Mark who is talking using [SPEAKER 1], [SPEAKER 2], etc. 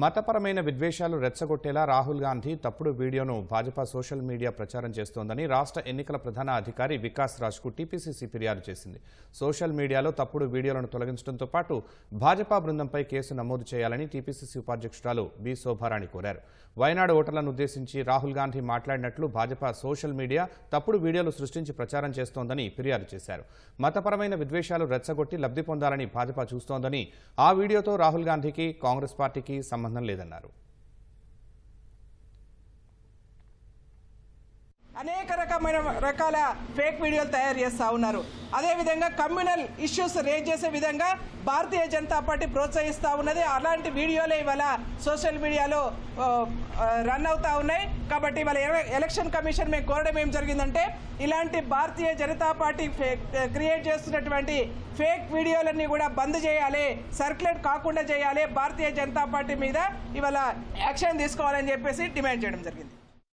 [SPEAKER 1] మతపరమైన విద్వేషాలు రెచ్చగొట్టేలా రాహుల్ గాంధీ తప్పుడు వీడియోను భాజపా సోషల్ మీడియా ప్రచారం చేస్తోందని రాష్ట్ర ఎన్నికల ప్రధాన అధికారి వికాస్ రాజ్కు టీపీసీసీ ఫిర్యాదు చేసింది. సోషల్ మీడియాలో తప్పుడు వీడియోలను తొలగించడంతో పాటు భాజపా బృందంపై కేసు నమోదు చేయాలని టీపీసీసీ ఉపాధ్యక్షురాలు బి శోభారాణి కోరారు. వయనాడు ఓటర్లను ఉద్దేశించి రాహుల్ గాంధీ మాట్లాడినట్లు భాజపా సోషల్ మీడియా తప్పుడు వీడియోలు సృష్టించి ప్రచారం చేస్తోందని ఫిర్యాదు చేశారు. మతపరమైన విద్వేషాలు రెచ్చగొట్టి లబ్ధి పొందాలని భాజపా చూస్తోందని ఆ వీడియోతో రాహుల్ గాంధీకి కాంగ్రెస్ పార్టీకి సంబంధం సంబంధం లేదన్నారు.
[SPEAKER 2] అనేక రకమైన రకాల ఫేక్ వీడియోలు తయారు చేస్తూ ఉన్నారు. అదేవిధంగా కమ్యూనల్ ఇష్యూస్ రేజ్ చేసే విధంగా భారతీయ జనతా పార్టీ ప్రోత్సహిస్తూ ఉన్నది. అలాంటి వీడియోలే ఇవాళ సోషల్ మీడియాలో రన్ అవుతా ఉన్నాయి. కాబట్టి ఇవాళ ఎలక్షన్ కమిషన్ మేము కోరడం ఏం జరిగిందంటే ఇలాంటి Bharatiya Janata Party fake create చేస్తున్నటువంటి ఫేక్ వీడియోలన్నీ కూడా బంద్ చేయాలి సర్క్యులేట్ కాకుండా చేయాలి భారతీయ జనతా పార్టీ మీద ఇవాళ యాక్షన్ తీసుకోవాలని చెప్పేసి డిమాండ్ చేయడం జరిగింది.